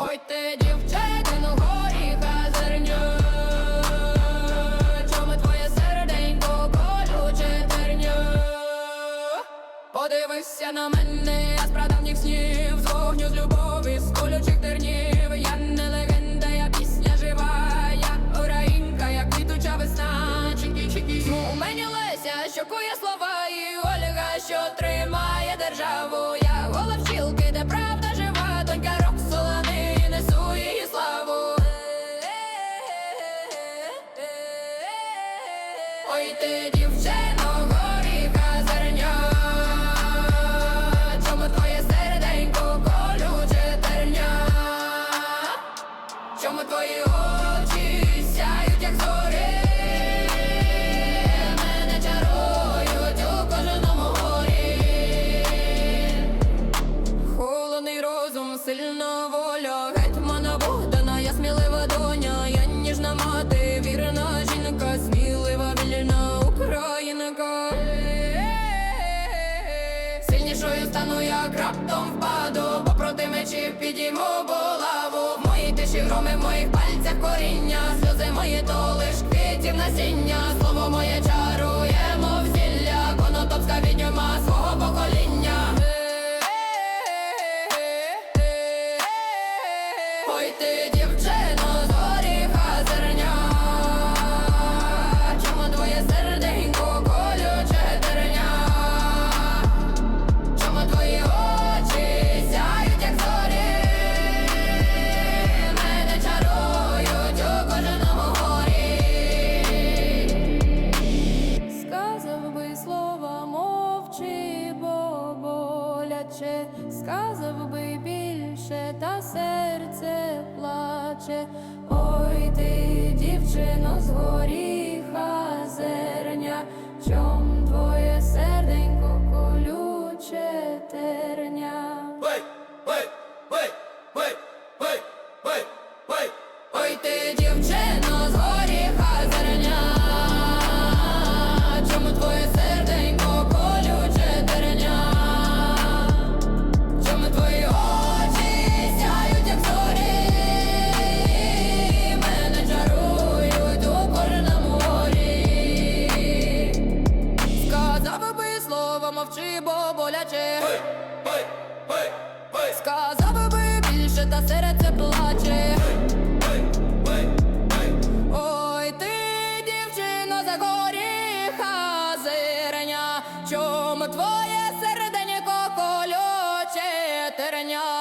Ой ти дівчино горіха зерню Чому твоє серденько колюче Подивися на мене, я з прадавніх З любові, з колючих тернів Я не легенда, я пісня жива Я українка, як квітуча весна. Ну, У мені Леся, що кує слова Ой ти дівчино, горіха зерня Чому твоє серденько колюче терня. Чому твої очі сяють, як зорі. Мене чарують у кожному горі. Холодний розум, сильна стану, як раптом впаду, бо проти мечів підійму булаву. В моїй тиші громи, моїх пальцях коріння, сльози мої то лиш квітів насіння, слово моє сказав би більше, та серце плаче. Ой ти, мовчи, бо боляче. Сказав би більше, та серце плаче. Ой, ти, дівчино, за горіха зерня, чому твоє серденько колюче терня?